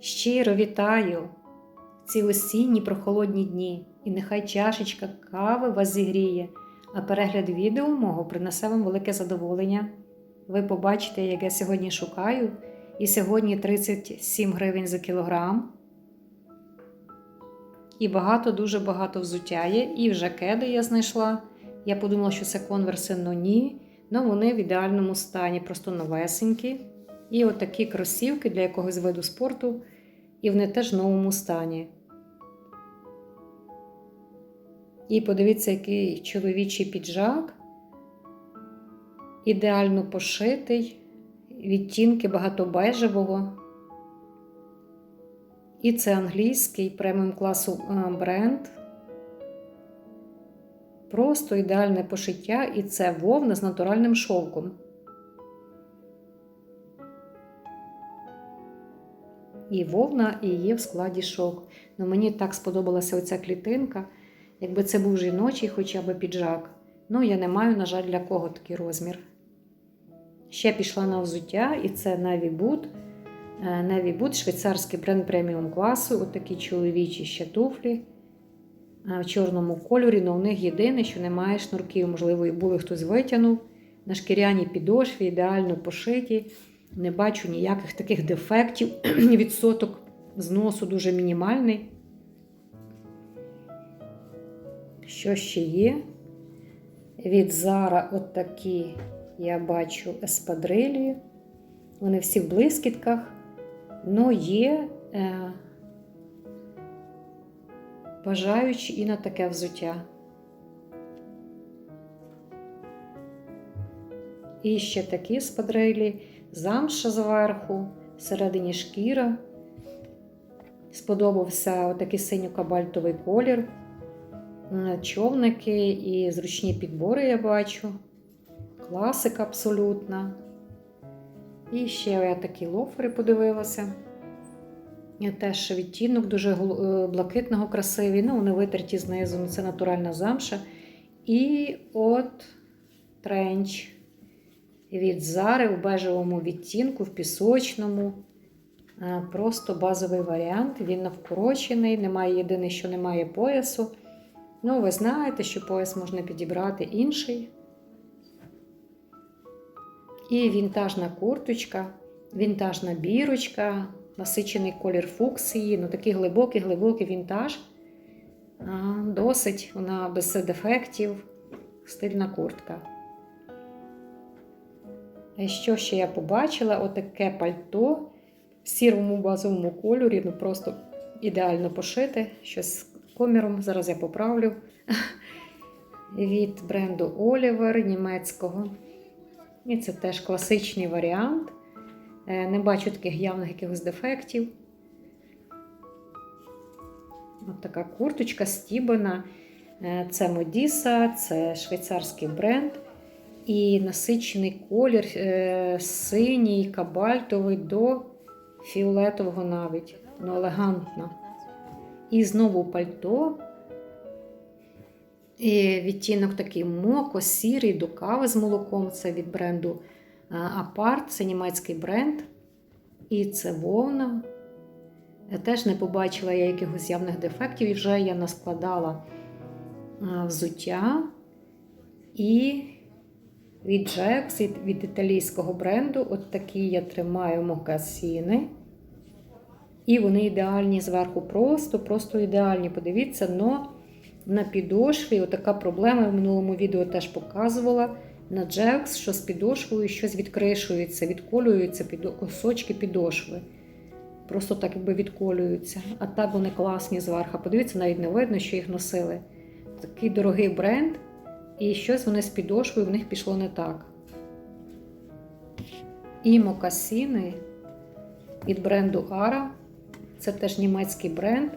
Щиро вітаю ці осінні прохолодні дні, і нехай чашечка кави вас зігріє, а перегляд відео мого принесе вам велике задоволення. Ви побачите, як я сьогодні шукаю, і сьогодні 37 гривень за кілограм. І багато, дуже багато взуття є, і вже кеди я знайшла. Я подумала, що це конверси, но ні. Ну вони в ідеальному стані, просто новесенькі. І отакі кросівки для якогось виду спорту, і вони теж в новому стані. І подивіться, який чоловічий піджак. Ідеально пошитий, відтінки багатобежевого. І це англійський преміум класу е, бренд. Просто ідеальне пошиття, і це вовна з натуральним шовком. І вовна і є в складі шовк. Ну, мені так сподобалася оця клітинка. Якби це був жіночий хоча б піджак. Ну, я не маю, на жаль, для кого такий розмір. Ще пішла на взуття, і це Navy Boot. Е, Navy Boot, швейцарський бренд преміум класу. Отакі чоловічі ще туфлі е, в чорному кольорі. але у них єдине, що немає шнурків. Можливо, і були хтось витягнув. На шкіряній підошві, ідеально пошиті. Не бачу ніяких таких дефектів. Відсоток зносу дуже мінімальний. Що ще є? Від Зара от такі я бачу еспадрилі. Вони всі в блискітках. Но є е, бажаючі і на таке взуття. І ще такі спадрилі, замша зверху, всередині шкіра. Сподобався отакий синьо-кабальтовий колір, човники і зручні підбори я бачу. Класика абсолютна. І ще я такі лофери подивилася. Теж відтінок дуже е, блакитного, красивий. Ну, вони витерті знизу, ну, це натуральна замша. І от тренч від Зари в бежевому відтінку, в пісочному. Е, Просто базовий варіант. Він навкорочений, немає єдине, що немає поясу. Ну, ви знаєте, що пояс можна підібрати інший. І вінтажна курточка, вінтажна бірочка, насичений колір фуксії, ну такий глибокий, глибокий вінтаж. Досить, вона без дефектів, стильна куртка. Що ще я побачила? Отаке пальто в сірому базовому кольорі, ну просто ідеально пошите, щось з коміром. Зараз я поправлю. Від бренду Oliver німецького. І це теж класичний варіант. Е, Не бачу таких явних якихось дефектів. От така курточка стібана. Е, Це Модіса, це швейцарський бренд. І насичений колір е, синій, кабальтовий до фіолетового навіть. Ну, елегантно. І знову пальто. І відтінок такий моко, сірий до кави з молоком. Це від бренду Апарт, це німецький бренд. І це вовна. Я теж не побачила я якихось явних дефектів, і вже я наскладала взуття. І від Джекс, від, італійського бренду, от такі я тримаю мокасіни. І вони ідеальні зверху, просто, просто ідеальні. Подивіться, но на підошві отака проблема. Я в минулому відео теж показувала на Джекс, що з підошвою щось відкришується, відколюються під кусочки підошви. Просто так якби відколюються. А так вони класні зверху. Подивіться, навіть не видно, що їх носили. Такий дорогий бренд, і щось вони з підошвою в них пішло не так. І мокасіни від бренду Ara. Це теж німецький бренд.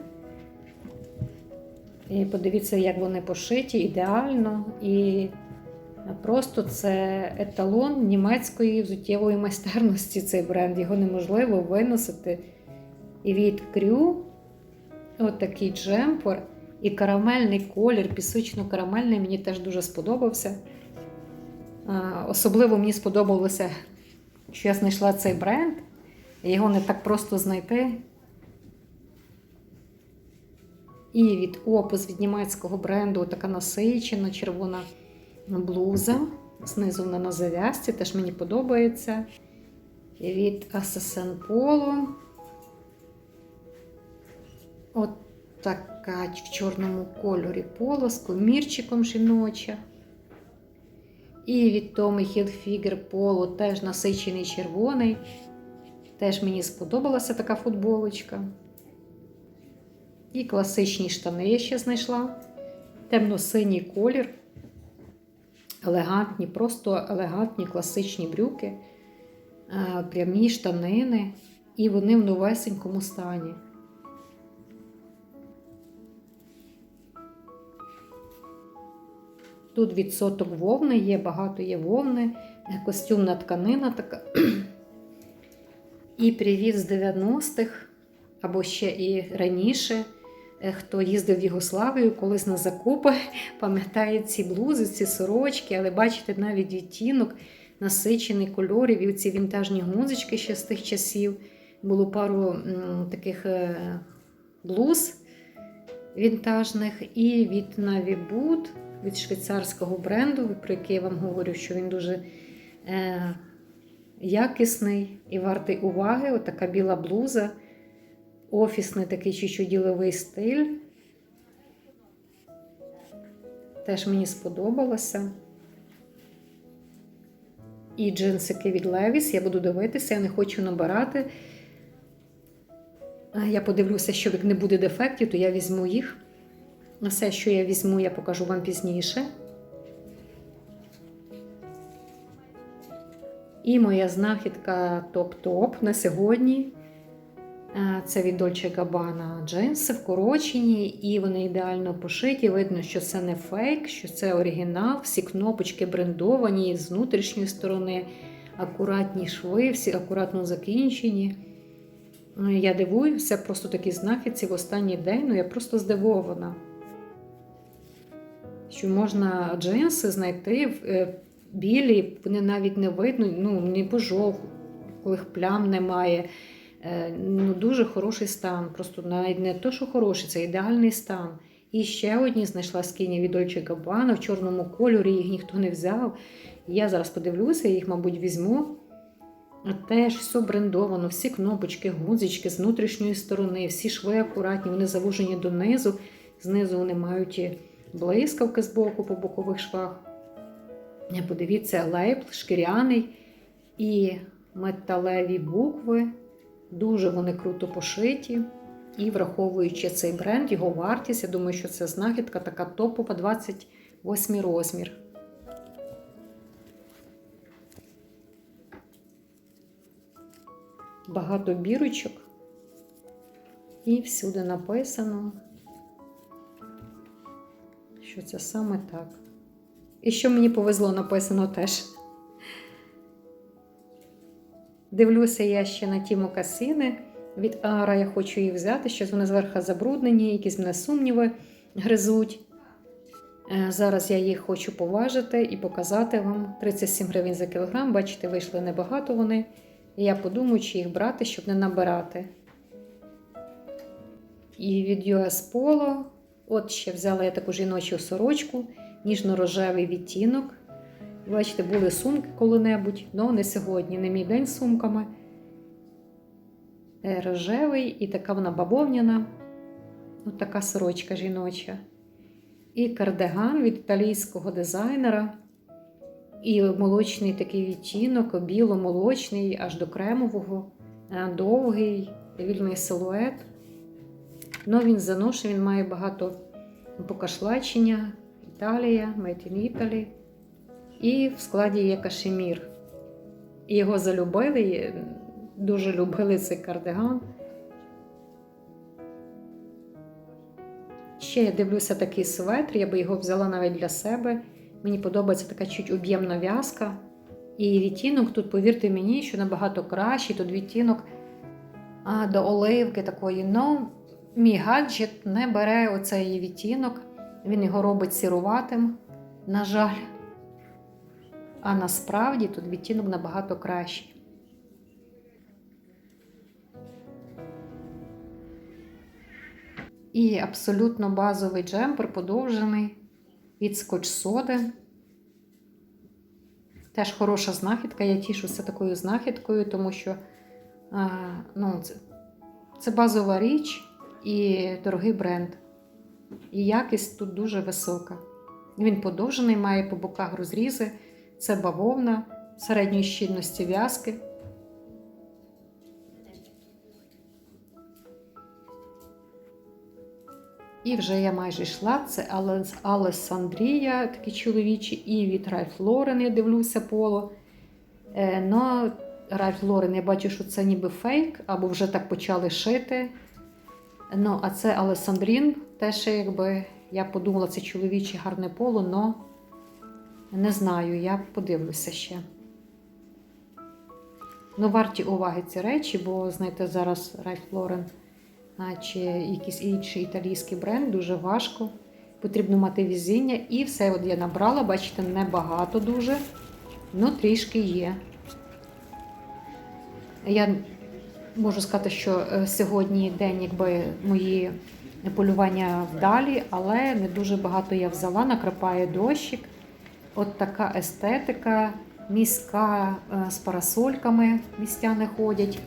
І подивіться, як вони пошиті ідеально. І просто це еталон німецької взуттєвої майстерності. Цей бренд. Його неможливо виносити. І від крю отакий джемпер. І карамельний колір, пісочно-карамельний, мені теж дуже сподобався. Особливо мені сподобалося, що я знайшла цей бренд. Його не так просто знайти. І від опус від німецького бренду така насичена червона блуза. Знизу вона на зав'язці, теж мені подобається. І від Assassin Polo. От така в чорному кольорі поло з комірчиком жіноча. І від Tommy Hilfiger теж насичений червоний. Теж мені сподобалася така футболочка. І класичні штани я ще знайшла. Темно-синій колір. Елегантні, просто елегантні класичні брюки, е, прямі штанини, і вони в новесенькому стані. Тут відсоток вовни є, багато є вовни, костюмна тканина така. І привіт з 90-х, або ще і раніше. Е, Хто їздив в Єгославію колись на закупи, пам'ятає ці блузи, ці сорочки, але бачите, навіть відтінок, насичений кольорів, і ці вінтажні гузочки ще з тих часів. Було пару таких е, блуз вінтажних, і від Navy Boot, від швейцарського бренду, про який я вам говорю, що він дуже е, якісний і вартий уваги. Отака біла блуза офісний такий чуть-чуть діловий стиль. Теж мені сподобалося. І джинсики від Levi's. Я буду дивитися, я не хочу набирати. Я подивлюся, що як не буде дефектів, то я візьму їх. Все, що я візьму, я покажу вам пізніше. І моя знахідка топ-топ на сьогодні. Це від Dolce Gabbana джинси вкорочені, і вони ідеально пошиті. Видно, що це не фейк, що це оригінал. Всі кнопочки брендовані з внутрішньої сторони, акуратні шви, всі акуратно закінчені. Е, Я дивуюся, просто такі знахідці в останній день. Ну я просто здивована, що можна джинси знайти в е, білі, вони навіть не видно, ну, не пожовклих плям немає. Е, ну, дуже хороший стан. Просто навіть не то, що хороший, це ідеальний стан. І ще одні знайшла скині від Dolce Gabbana в чорному кольорі, їх ніхто не взяв. Я зараз подивлюся, їх, мабуть, візьму. Теж все брендовано, всі кнопочки, гузички з внутрішньої сторони, всі шви акуратні, вони завужені донизу. Знизу вони мають блискавки з боку по бокових швах. Е, Подивіться, лейбл шкіряний і металеві букви. Дуже вони круто пошиті. І враховуючи цей бренд, його вартість, я думаю, що це знахідка така топова 28 розмір. Багато бірочок. І всюди написано, що це саме так. І що мені повезло, написано теж. Дивлюся я ще на ті мокасини від Ара. Я хочу їх взяти, щось вони зверху забруднені, якісь мене сумніви гризуть. Е, Зараз я їх хочу поважити і показати вам 37 гривень за кілограм. Бачите, вийшли небагато вони. І я подумаю, чи їх брати, щоб не набирати. І від US Polo, от ще взяла я таку жіночу сорочку, ніжно-рожевий відтінок. Бачите, були сумки коли-небудь, але не сьогодні, не мій день з сумками. Е, Рожевий і така вона бавовняна. Ось така сорочка жіноча. І кардиган від італійського дизайнера. І молочний такий відтінок, біло-молочний, аж до кремового, е, довгий, вільний силует. Ну, він заношений, він має багато покашлачення. Італія, Made in Italy. І в складі є кашемір. Його залюбили, дуже любили цей кардиган. Ще я дивлюся такий светр, я би його взяла навіть для себе. Мені подобається така чуть об'ємна в'язка. І відтінок тут, повірте мені, що набагато кращий. Тут відтінок а, до оливки такої. Ну, мій гаджет не бере оцей відтінок. Він його робить сіруватим, на жаль. А насправді тут відтінок набагато кращий. І абсолютно базовий джемпер подовжений від скотч соди. Теж хороша знахідка. Я тішуся такою знахідкою, тому що ну, це, це базова річ і дорогий бренд. І якість тут дуже висока. Він подовжений, має по боках розрізи, це бавовна середньої щільності в'язки. І вже я майже йшла. Це Алес- Алесандрія, такі чоловічі, і від Ральф Лорен я дивлюся поло. Е, но Ральф Лорен, я бачу, що це ніби фейк, або вже так почали шити. Ну, а це Алесандрін, теж якби я подумала, це чоловіче гарне поло, но не знаю, я подивлюся ще. Ну, варті уваги ці речі, бо, знаєте, зараз Ральф Лорен а, чи якийсь інший італійський бренд дуже важко. Потрібно мати візіння. І все от я набрала, бачите, небагато дуже, ну трішки є. Я можу сказати, що е, сьогодні день, якби мої полювання вдалі, але не дуже багато я взяла, накрапає дощик. От така естетика, міська е, з парасольками містяни ходять.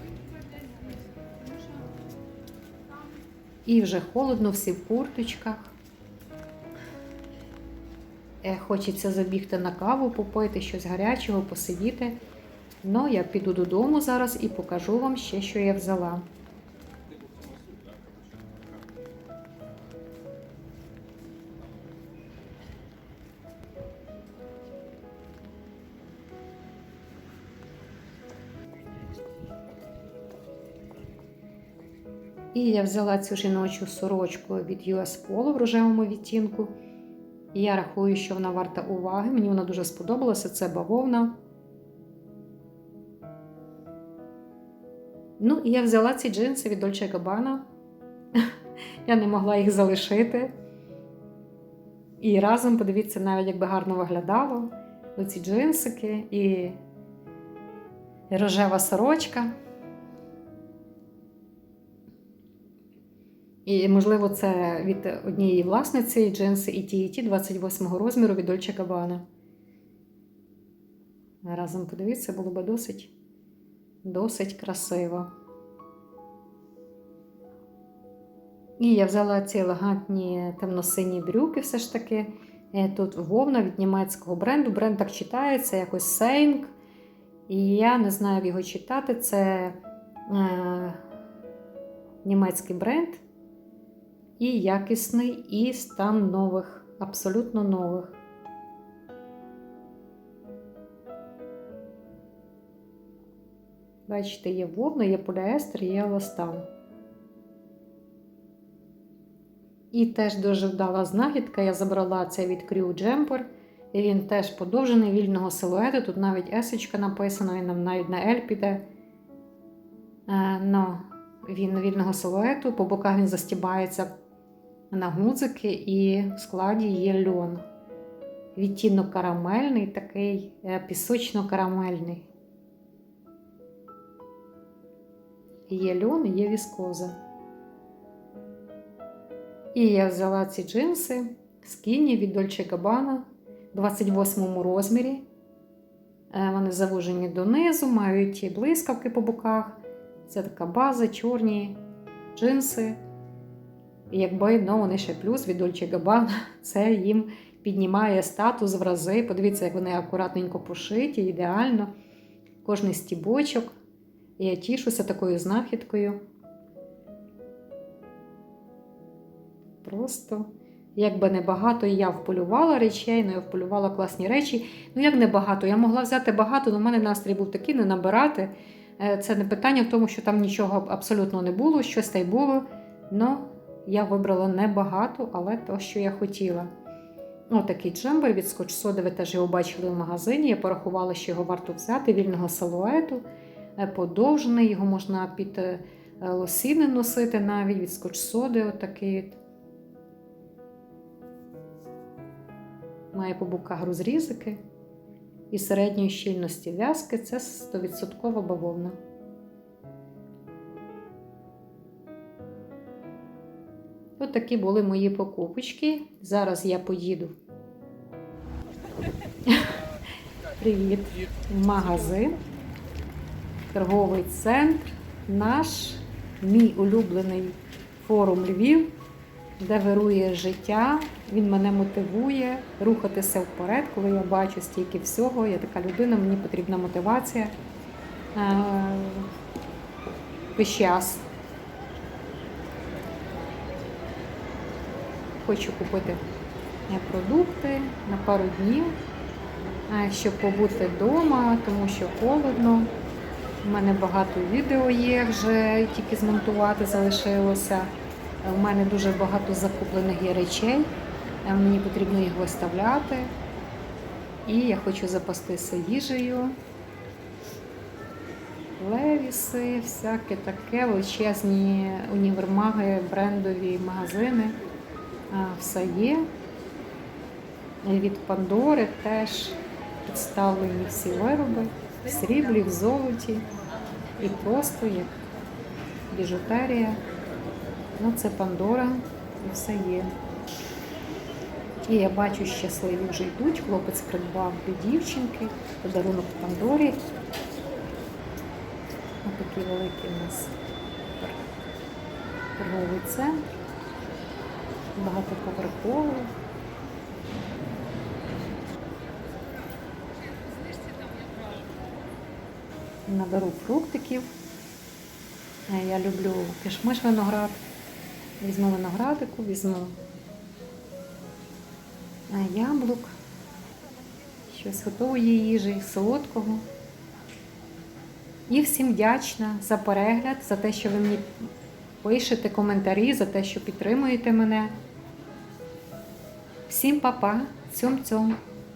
І вже холодно, всі в курточках. Е, Хочеться забігти на каву, попити щось гарячого, посидіти. Ну, я піду додому зараз і покажу вам ще, що я взяла. І я взяла цю жіночу сорочку від US Polo в рожевому відтінку. І я рахую, що вона варта уваги. Мені вона дуже сподобалася. Це бавовна. Ну, і я взяла ці джинси від Dolce Gabbana. Я не могла їх залишити. І разом, подивіться, навіть якби гарно виглядало. Оці джинсики і рожева сорочка. І, можливо, це від однієї власниці джинси і ті, і ті 28 розміру від Dolce Gabbana. Разом подивіться, було би досить, досить красиво. І я взяла ці елегантні темно-сині брюки, все ж таки. Е, Тут вовна від німецького бренду. Бренд так читається, якось Сейнг. І я не знаю, як його читати. Це е, німецький бренд. І якісний, і стан нових, абсолютно нових. Бачите, є вовна, є поліестер, є еластан. І теж дуже вдала знахідка. Я забрала це від Crew Jumper. І він теж подовжений вільного силуету. Тут навіть есочка написана, він навіть на L піде. Е, но він вільного силуету, по боках він застібається на гудзики, і в складі є льон. Відтінок карамельний, такий е, пісочно-карамельний. Є льон і є віскоза. І я взяла ці джинси скіні від Dolce Gabbana в 28 розмірі. Е, Вони завужені донизу, мають блискавки по боках. Це така база, чорні джинси. І якби ну, вони ще плюс від Dolce Gabbana, це їм піднімає статус в рази. Подивіться, як вони акуратненько пошиті, ідеально. Кожний стібочок. І я тішуся такою знахідкою. Просто, якби небагато, я вполювала речей, ну я вполювала класні речі. Ну, як небагато, я могла взяти багато, але в мене настрій був такий не набирати. Е, Це не питання в тому, що там нічого абсолютно не було, щось та й було. Ну, я вибрала небагато, але то, що я хотіла. Отакий джембер від Scotch Soda, ви теж його бачили в магазині. Я порахувала, що його варто взяти вільного силуету, е, подовжений, його можна під е, лосіни носити навіть від Scotch Soda, отакий. Має по боках розрізики і середньої щільності в'язки це 100% бавовна. От такі були мої покупочки. Зараз я поїду. Привіт! Магазин, торговий центр, наш мій улюблений форум Львів, де вирує життя. Він мене мотивує рухатися вперед, коли я бачу стільки всього. Я така людина, мені потрібна мотивація. Весь час. Хочу купити е, продукти на пару днів, е, щоб побути вдома, тому що холодно. У мене багато відео є, вже тільки змонтувати залишилося. Е, У мене дуже багато закуплених є речей. Мені потрібно їх виставляти. І я хочу запастися їжею. Левіси, всяке таке, величезні універмаги, брендові магазини. Все є. Від Пандори теж представлені всі вироби в сріблі, в золоті і просто як біжутерія. Ну, це Пандора і все є. І я бачу, щасливі вже йдуть. Хлопець придбав для дівчинки, подарунок Пандорі. Ось такий великий у нас торговий центр, багатоповерховий. Наберу фруктиків. Е, Я люблю кишмиш виноград. Візьму виноградику, візьму е, яблук, щось готової їжі, солодкого. І всім вдячна за перегляд, за те, що ви мені пишете коментарі, за те, що підтримуєте мене. Всім па-па, цьом-цьом.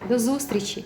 До зустрічі!